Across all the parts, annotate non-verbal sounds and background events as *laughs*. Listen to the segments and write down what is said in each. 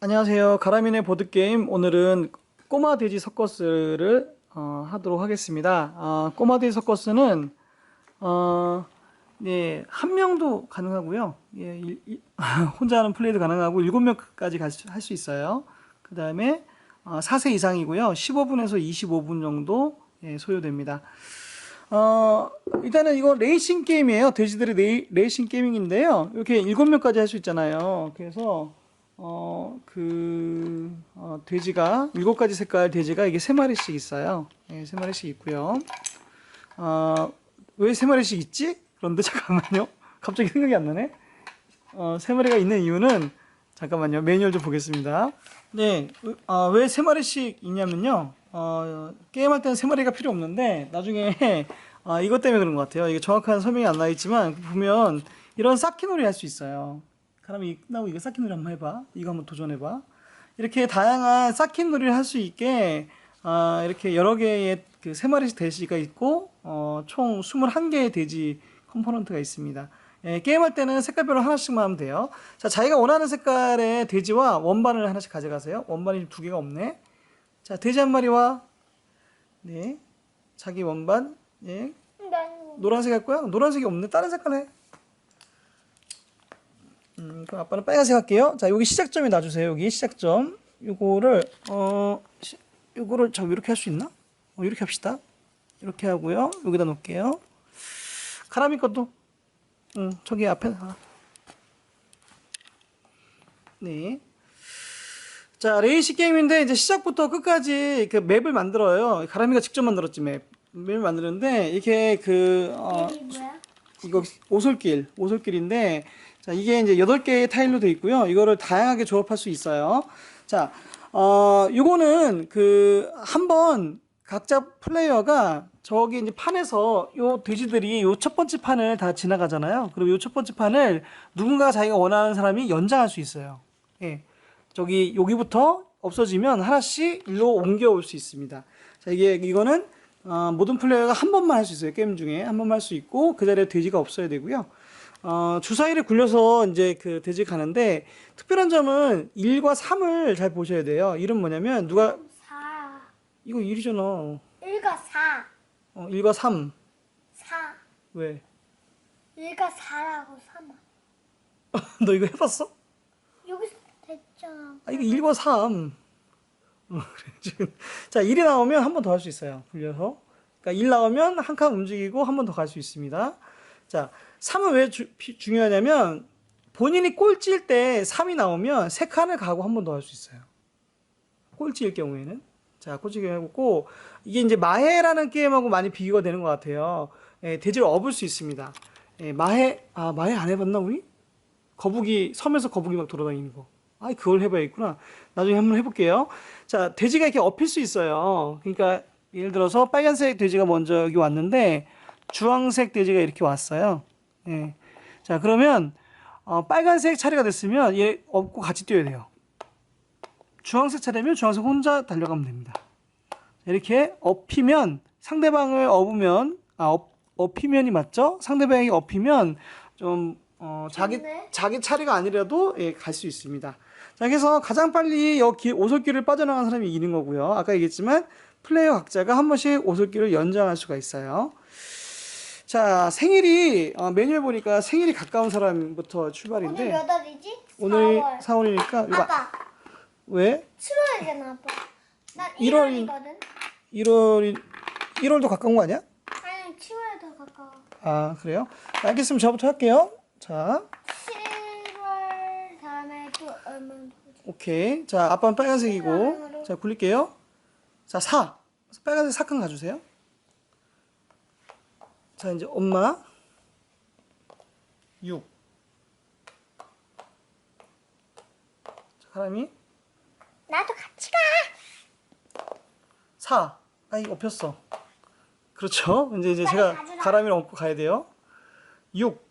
안녕하세요. 가라민의 보드게임. 오늘은 꼬마 돼지 서커스를 어, 하도록 하겠습니다. 어, 꼬마 돼지 서커스는 어, 네, 한 명도 가능하고요. 예, 일- 일- *laughs* 혼자 하는 플레이도 가능하고 일곱 명까지 할 수 있어요. 그 다음에 어, 4세 이상이고요. 15분에서 25분 정도 예, 소요됩니다. 어, 일단은 이거 레이싱 게임이에요. 돼지들의 레이, 레이싱 게임인데요. 이렇게 일곱 명까지 할 수 있잖아요. 그래서 어, 그, 어, 돼지가, 일곱 가지 색깔 돼지가 이게 세 마리씩 있어요. 예, 세 마리씩 있고요. 어, 왜 세 마리씩 있지? 그런데 *laughs* 잠깐만요. 갑자기 생각이 안 나네. 어, 세 마리가 있는 이유는, 잠깐만요. 매뉴얼 좀 보겠습니다. 네, 어, 왜세 마리씩 있냐면요. 어, 게임할 때는 세 마리가 필요 없는데, 나중에, 어, *laughs* 이것 때문에 그런 것 같아요. 이게 정확한 설명이 안 나 있지만, 보면, 이런 쌓기놀이 할 수 있어요. 그러면 끝나고 이거 쌓기놀이 한번 해봐. 이거 한번 도전해봐. 이렇게 다양한 쌓기놀이를 할 수 있게 아, 이렇게 여러 개의 그세 마리씩 돼지가 있고 어, 총 21개의 돼지 컴포넌트가 있습니다. 예, 게임할 때는 색깔별로 하나씩만 하면 돼요. 자, 자기가 원하는 색깔의 돼지와 원반을 하나씩 가져가세요. 원반이 두 개가 없네. 자, 돼지 한 마리와 네, 자기 원반 예, 난 노란색 할 거야? 노란색이 없네. 다른 색깔 해. 음, 그럼 아빠는 빨간색 할게요. 자, 여기 시작점에 놔주세요. 여기 시작점. 요거를 어, 시, 요거를 저 이렇게 할 수 있나? 어, 이렇게 합시다. 이렇게 하고요. 여기다 놓을게요. 카라미 것도. 응, 저기 앞에. 아. 네. 자, 레이시 게임인데 이제 시작부터 끝까지 그 맵을 만들어요. 가람이가 직접 만들었지 맵. 맵을 만드는데 이게 그 어? 이거 오솔길, 오솔길인데 자, 이게 이제 8개의 타일로 되어 있고요. 이거를 다양하게 조합할 수 있어요. 자, 어, 요거는 그 한번 각자 플레이어가 저기 이제 판에서 요 돼지들이 요 첫 번째 판을 다 지나가잖아요. 그럼 요첫 번째 판을 누군가 자기가 원하는 사람이 연장할 수 있어요. 예. 저기 여기부터 없어지면 하나씩 일로 옮겨올 수 있습니다. 자, 이게 이거는 어, 모든 플레이어가 한 번만 할 수 있어요. 게임 중에 한 번만 할 수 있고 그 자리에 돼지가 없어야 되고요. 어, 주사위를 굴려서 이제 그 가는데 특별한 점은 1과 3을 잘 보셔야 돼요. 1은 뭐냐면 누가 4. 이거 1이잖아. 1과 4. 어, 1과 3. 4. 왜? 1과 4라고 3. 너 이거 해봤어? 여기 됐잖아. 아, 이거 1과 3. 어, 그래, *laughs* 지금. 자, 1이 나오면 한 번 더 할 수 있어요. 굴려서. 그러니까 1 나오면 한 칸 움직이고 한 번 더 갈 수 있습니다. 자, 3은 왜 주- 피- 중요하냐면 본인이 꼴찌일 때 3이 나오면 세 칸을 가고 한 번 더 할 수 있어요. 꼴찌일 경우에는. 자, 꼴찌 해보고 이게 이제 마해라는 게임하고 많이 비교가 되는 것 같아요. 예, 돼지를 업을 수 있습니다. 예, 마해, 아, 마해 안 해봤나, 우리? 거북이, 섬에서 거북이 막 돌아다니는 거. 아, 그걸 해봐야겠구나. 나중에 한번 해볼게요. 자, 돼지가 이렇게 업힐 수 있어요. 그러니까 예를 들어서 빨간색 돼지가 먼저 여기 왔는데 주황색 돼지가 이렇게 왔어요. 예. 자, 그러면 어, 빨간색 차례가 됐으면 얘 업고 같이 뛰어야 돼요. 주황색 차례면 주황색 혼자 달려가면 됩니다. 이렇게 업히면 상대방을 업으면 아 업, 업히면이 맞죠? 상대방이 업히면 좀 어, 자기 좋네. 자기 차례가 아니라도 예, 갈 수 있습니다. 자, 그래서 가장 빨리 여기 오솔길을 빠져나간 사람이 이기는 거고요. 아까 얘기했지만 플레이어 각자가 한 번씩 오솔길을 연장할 수가 있어요. 자, 생일이 어, 매뉴얼 보니까 생일이 가까운 사람부터 오늘 출발인데 몇 월이지? 오늘 4월. 4월이니까 이거 아빠, 왜? 7월이잖아, 아빠. 나 1월 1월이거든. 1월이 1월도 가까운 거 아니야? 아니, 7월에 더 가까워. 아, 그래요? 알겠으면 저부터 할게요. 자, 7월 다음에 또 얼마 더? 오케이. 자, 아빠는 빨간색이고. 자, 굴릴게요. 자, 4. 빨간색 4칸 가주세요. 자, 이제 엄마. 6. 자, 가람이. 나도 같이 가. 4. 아, 이거 엎였어. 그렇죠. 이제 이제 제가 가져라. 가람이를 얹고 가야 돼요. 6.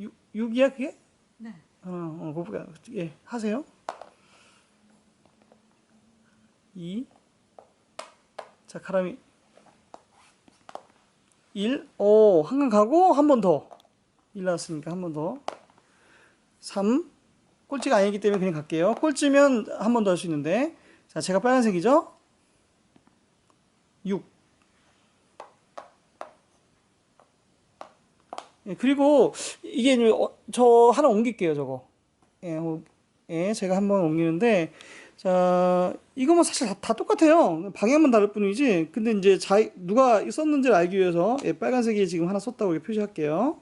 6, 6이야 그게? 네. 어, 어, 그거 예, 하세요. 2. 자, 가람이 1. 오, 한칸 가고 한 번 더. 1 나왔으니까 한 번 더. 3. 꼴찌가 아니기 때문에 그냥 갈게요. 꼴찌면 한 번 더 할 수 있는데. 자, 제가 빨간색이죠? 6. 예, 그리고 이게 어, 저 하나 옮길게요, 저거. 예, 어, 예, 제가 한번 옮기는데 자, 이거 뭐 사실 다, 다 똑같아요. 방향만 다를 뿐이지. 근데 이제 자, 누가 썼는지를 알기 위해서 예, 빨간색이 지금 하나 썼다고 이렇게 표시할게요.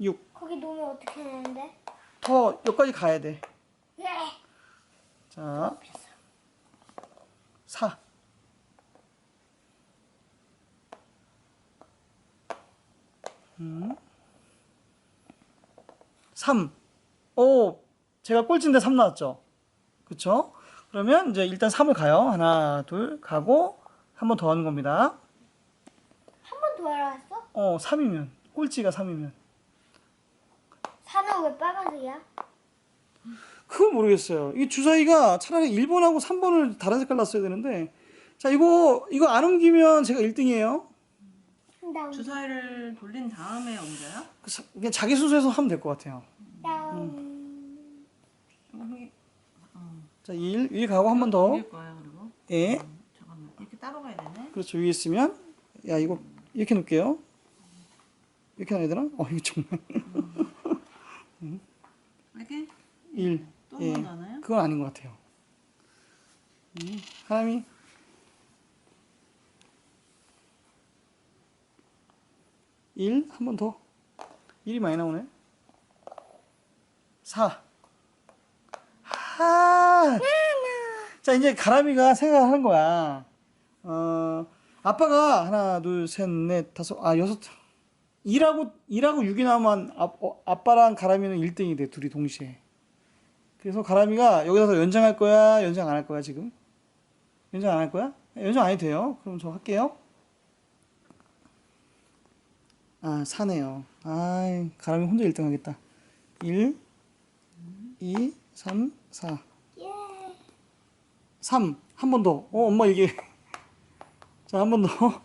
6. 거기 놓으면 어떻게 되는데? 더 여기까지 가야 돼. 네. 자, 4. 음. 3. 오, 제가 꼴찌인데 3 나왔죠? 그쵸? 그러면 이제 일단 3을 가요. 하나, 둘, 가고, 한 번 더 하는 겁니다. 한 번 더 하라 했어? 어, 3이면. 꼴찌가 3이면. 사는 왜 빨간색이야? 그건 모르겠어요. 이 주사위가 차라리 1번하고 3번을 다른 색깔 놨어야 되는데, 자, 이거, 이거 안 옮기면 제가 1등이에요. 다운. 주사위를 돌린 다음에 옮겨요? 그냥 자기 순서에서 하면 될 것 같아요. 다운. 여기 자, 1, 1 가고 한 번 더. 그리고 예. 음, 잠깐만 이렇게 따로 가야 되네 그렇죠. 위에 있으면. 야, 이거 이렇게 놓을게요. 이렇게 놔야 되나? 어, 이거 정말. 이렇게 1. 또 예. 하나요? 그건 아닌 것 같아요. 음, 하람이. 1, 한번 더. 1이 많이 나오네. 4. 하. 자, 이제 가람이가 생각하는 거야. 어, 아빠가 하나, 둘, 셋, 넷, 다섯, 아, 여섯. 2라고, 2라고 6이 나오면 아, 어, 아빠랑 가람이는 1등이 돼, 둘이 동시에. 그래서 가람이가 여기서 연장할 거야, 연장 안 할 거야, 지금? 연장 안 할 거야? 연장 안 해도 돼요. 그럼 저 할게요. 아, 사네요. 아, 가람이 혼자 1등 하겠다. 1, 2, 3, 4. 예. 3. 한 번 더. 어, 엄마 이게. *laughs* 자, 한 번 더. *laughs*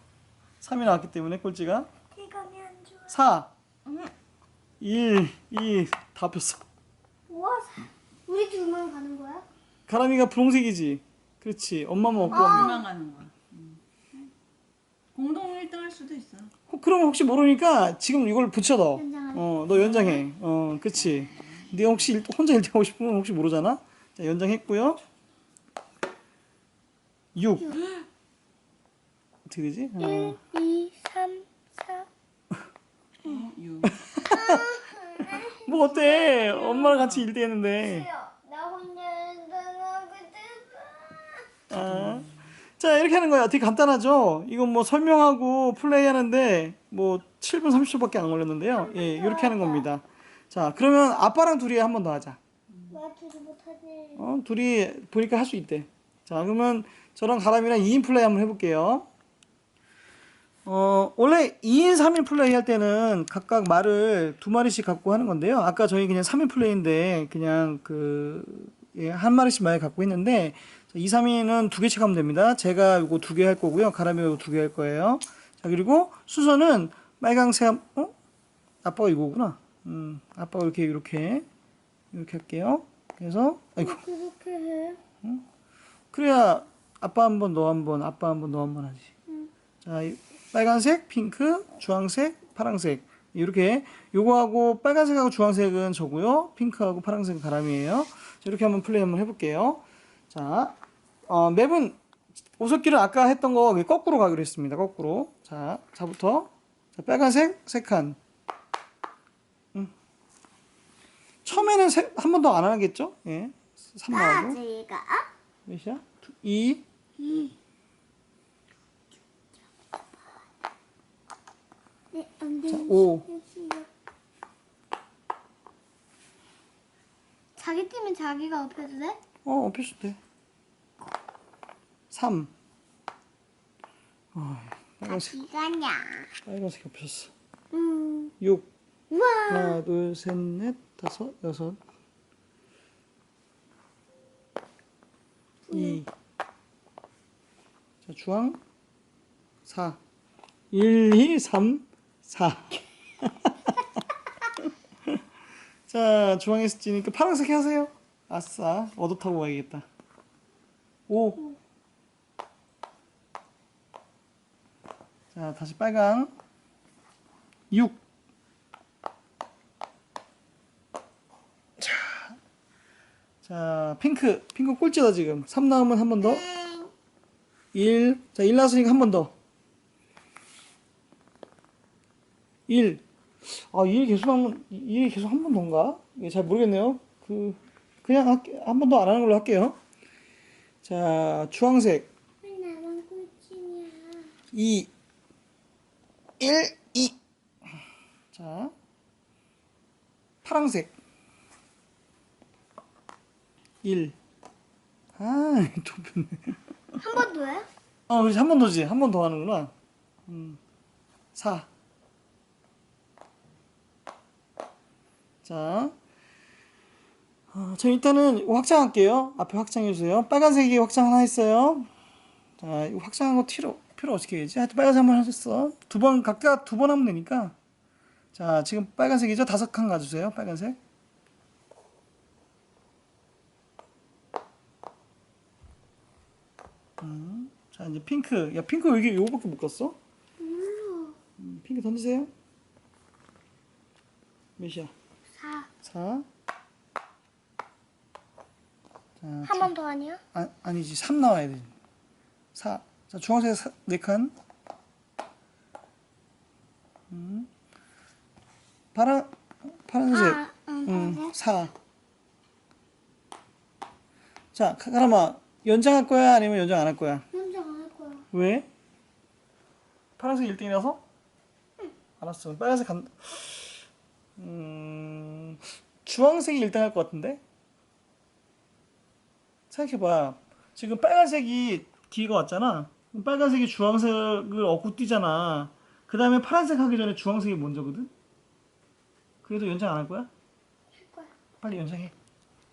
3이 나왔기 때문에 꼴찌가. 이감이 안 좋아. 4. 1, 2, 다 폈어. 우와. 우리 둘만 가는 거야? 가람이가 분홍색이지. 그렇지. 엄마만 없고 없는. 그만 가는 거야 음. 공동 1등 할 수도 있어 어, 그러면 혹시 모르니까 지금 이걸 붙여 너. 연장하네. 어, 너 연장해. 어, 그치. 네가 혹시 일- 혼자 1등 하고 싶으면 혹시 모르잖아. 자, 연장했고요. 6. 어떻게 되지? 어. 1, 2, 3, 4. 어, 6뭐 어때? 엄마랑 같이 1등 했는데. 나 혼자 연장하고 싶어. 아. 자, 이렇게 하는 거야. 되게 간단하죠? 이건 뭐 설명하고 플레이 하는데 뭐 7분 30초밖에 안 걸렸는데요. 예, 이렇게 하는 겁니다. 자, 그러면 아빠랑 둘이 한 번 더 하자. 왜 둘이 못하지? 어, 둘이 보니까 할 수 있대. 자, 그러면 저랑 가람이랑 2인 플레이 한번 해볼게요. 어, 원래 2인, 3인 플레이 할 때는 각각 말을 두 마리씩 갖고 하는 건데요. 아까 저희 그냥 3인 플레이인데 그냥 그, 예, 한 마리씩 말 갖고 했는데 2, 3인은 두 개씩 하면 됩니다. 제가 이거 두 개 할 거고요. 가람이가 이거 두 개 할 거예요. 자, 그리고 순서는 빨강색, 어? 아빠가 이거구나. 음, 아빠가 이렇게, 이렇게, 이렇게 할게요. 그래서, 아이고. 그렇게 해. 그래야 아빠 한 번, 너 한 번, 아빠 한 번, 너 한 번 하지. 자, 이 빨간색, 핑크, 주황색, 파랑색. 이렇게 요거하고 빨간색하고 주황색은 저고요. 핑크하고 파랑색은 가람이에요. 자, 이렇게 한번 플레이 한번 해볼게요. 자, 어, 맵은 오솔길은 아까 했던 거 거꾸로 가기로 했습니다. 거꾸로. 자, 자부터 자, 빨간색 세 칸. 음. 처음에는 한 번 더 안 하겠죠? 예. 3 나오고. 아지가 몇이야? 2 네, 안 돼. 자, 5 자기 팀은 자기가 업혀도 돼? 어, 엎혀도 돼. 3. 어, 빨간색, 기가냐. 빨간색 엎혔어. 음. 6. 우와. 하나, 둘, 셋, 넷, 다섯, 여섯. 2. 자, 주황. 4 1 2 3 4 자, 주황에 스지니까 파란색 하세요. 아싸, 얻어 타고 가야겠다. 5. 자, 다시 빨강. 6. 자, 핑크. 핑크 꼴찌다, 지금. 3 나오면 한 번 더. 1. 자, 1 나왔으니까 한 번 더. 1. 아, 1 계속 하면, 1 계속 한 번 더인가? 이게 잘 모르겠네요. 그, 그냥 한 번 더 안 하는 걸로 할게요. 자, 주황색. 왜 나만 꼴찌냐? 2. 1, 2. 자, 파랑색. 1. 아, 좁혔네. 한 번 더요? 어, 그렇지. 한 번 더지. 한 번 더 하는구나. 음. 4. 자. 어, 저 일단은 확장할게요. 앞에 확장해주세요. 빨간색이 확장 하나 했어요. 자, 이거 확장한 거 필요, 필요 어떻게 해야지? 하여튼 빨간색 한 번 하셨어. 두 번, 각자 두번 하면 되니까. 자, 지금 빨간색이죠? 다섯 칸 가주세요. 빨간색. 음, 자, 이제 핑크. 야, 핑크 왜 이게 요거밖에 못 갔어? 몰라. 음, 핑크 던지세요. 몇이야? 4. 4. 자, 한번 더 아니야? 아, 아니지 3 나와야 돼 4. 자 주황색 사, 4칸 음. 파란 파란색 아, 응, 음, 응. 4. 자 카라마 연장할 거야 아니면 연장 안 할 거야 혼자 안할 거야. 왜? 파란색 1등이라서? 알았어 빨간색 간 음... 주황색이 1등 할 것 같은데? 생각해봐. 지금 빨간색이 기회가 왔잖아. 빨간색이 주황색을 얻고 뛰잖아. 그 다음에 파란색 하기 전에 주황색이 먼저거든? 그래도 연장 안 할 거야? 할 거야. 빨리 연장해.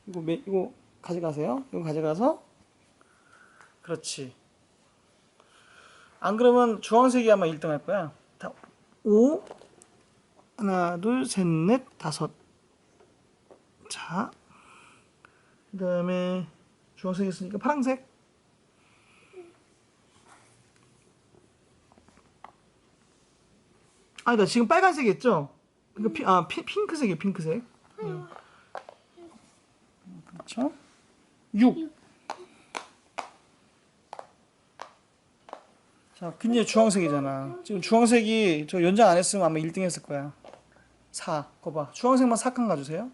이거 매, 이거 가져가세요. 이거 가져가서. 그렇지. 안 그러면 주황색이 아마 1등 할 거야. 다, 5. 하나, 둘, 셋, 넷, 다섯. 자. 그 다음에 주황색 있으니까 파란색. 아니다, 지금 빨간색 했죠? 그러니까 피, 아, 피, 핑크색이에요, 핑크색. 음. 그렇죠? 6. 자, 굉장히 주황색이잖아. 지금 주황색이 저 연장 안 했으면 아마 1등 했을 거야. 4. 거 봐. 주황색만 4칸 가주세요.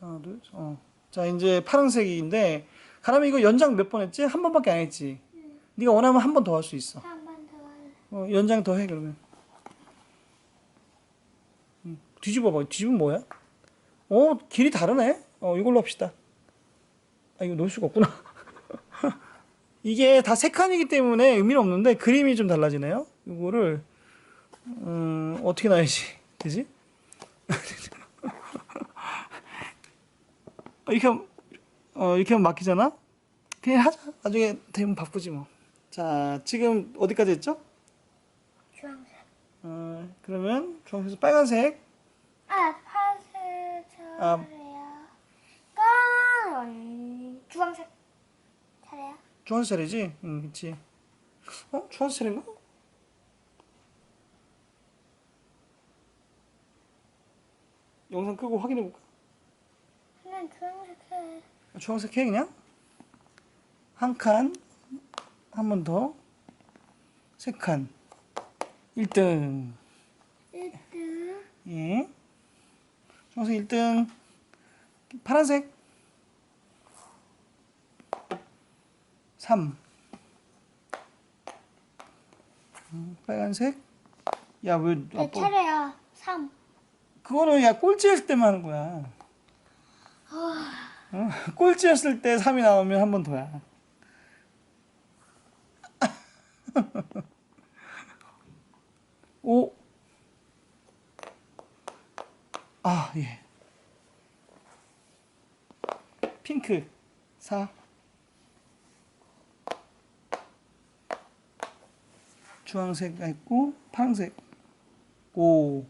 하나, 둘, 어. 자, 이제 파란색인데, 가람이 이거 연장 몇 번 했지? 한 번밖에 안 했지? 네가 원하면 한 번 더 할 수 있어. 한 번 더 할래. 어, 연장 더 해, 그러면. 음, 뒤집어봐. 뒤집으면 뭐야? 어, 길이 다르네? 어, 이걸로 합시다. 아, 이거 놓을 수가 없구나. *laughs* 이게 다 세 칸이기 때문에 의미는 없는데 그림이 좀 달라지네요. 이거를 음, 어떻게 놔야지 되지? *laughs* 어, 이렇게 하면, 어, 이렇게 하면 막히잖아. 그냥 하자. 나중에 되면 바꾸지 뭐. 자, 지금 어디까지 했죠? 주황색. 어, 그러면 주황색 빨간색. 아, 파란색 아. 차례야. 깐 주황색. 주황색 차례지? 응, 그치. 어? 주황색 차례인가? 영상 끄고 확인해볼까? 그냥 주황색 해. 주황색 해, 그냥? 한 칸, 한 번 더, 세 칸. 1등. 1등. 예. 주황색 1등. 파란색. 3. 음, 빨간색. 야, 왜, 내 아빠. 차례야. 3. 그거는 야, 꼴찌였을 때만 하는 거야. 어? 꼴찌였을 때 3이 나오면 한 번 더야. 오. 아, 예. 핑크. 4. 주황색 했고 파란색 5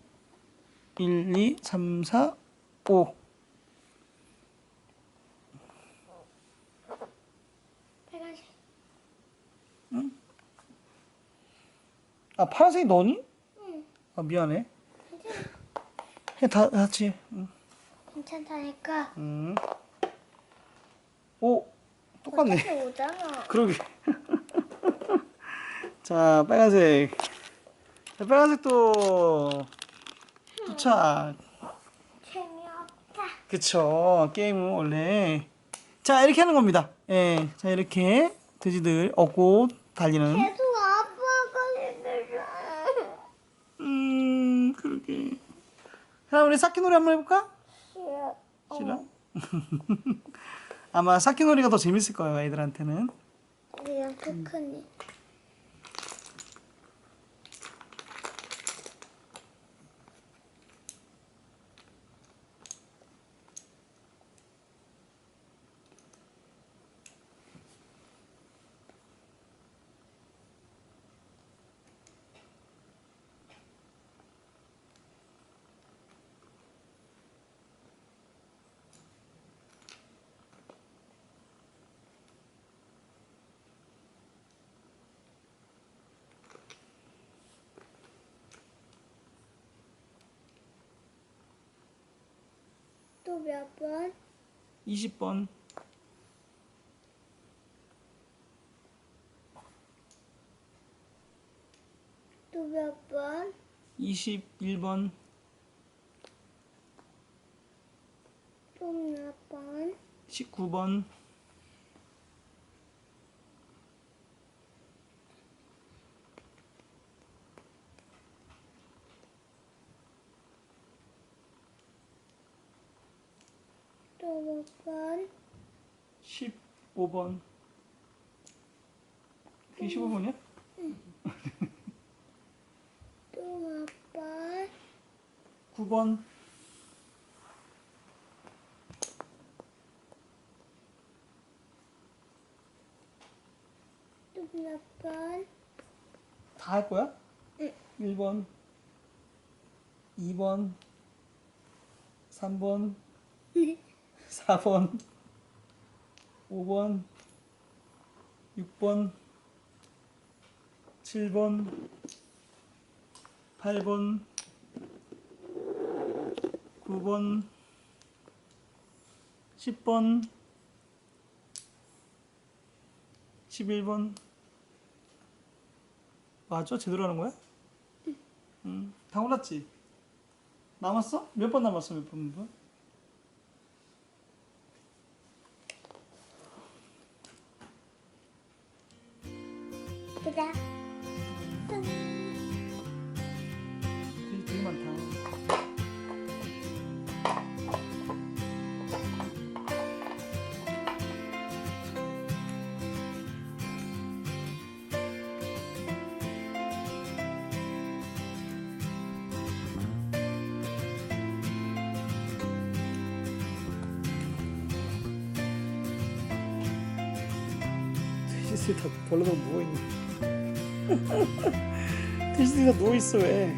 1 2 3 4 5 빨간색. 아 파란색이 너니? 응. 아 미안해 해다 같이 응. 괜찮다니까. 음. 오 똑같네 어차피 오잖아. 그러게 자 빨간색 자 빨간색도 도착 재미없다. 그쵸 게임은 원래 자 이렇게 하는 겁니다 예, 자 이렇게 돼지들 얻고 달리는 계속 아빠가 얘기를 음 그러게 자 우리 쌓기 놀이 한번 해볼까? 싫어. 싫어? *laughs* 아마 쌓기 놀이가 더 재밌을 거예요 애들한테는 그냥 피크닉. 또 몇 번? 20번 또 몇 번? 21번 또 몇 번? 19번 또몇 번? 15번 그게 15번이야? 또몇 번? 9번 또몇 번? 다 할 거야? 응. 1번 2번 3번 4번 5번 6번 7번 8번 9번 10번 11번 맞아? 제대로 하는 거야? 응. 다 올랐지? 남았어? 몇 번 남았어? 몇 번? 몇 번? 다 벌러덩 누워있네. *laughs* 다 누워있어, 왜?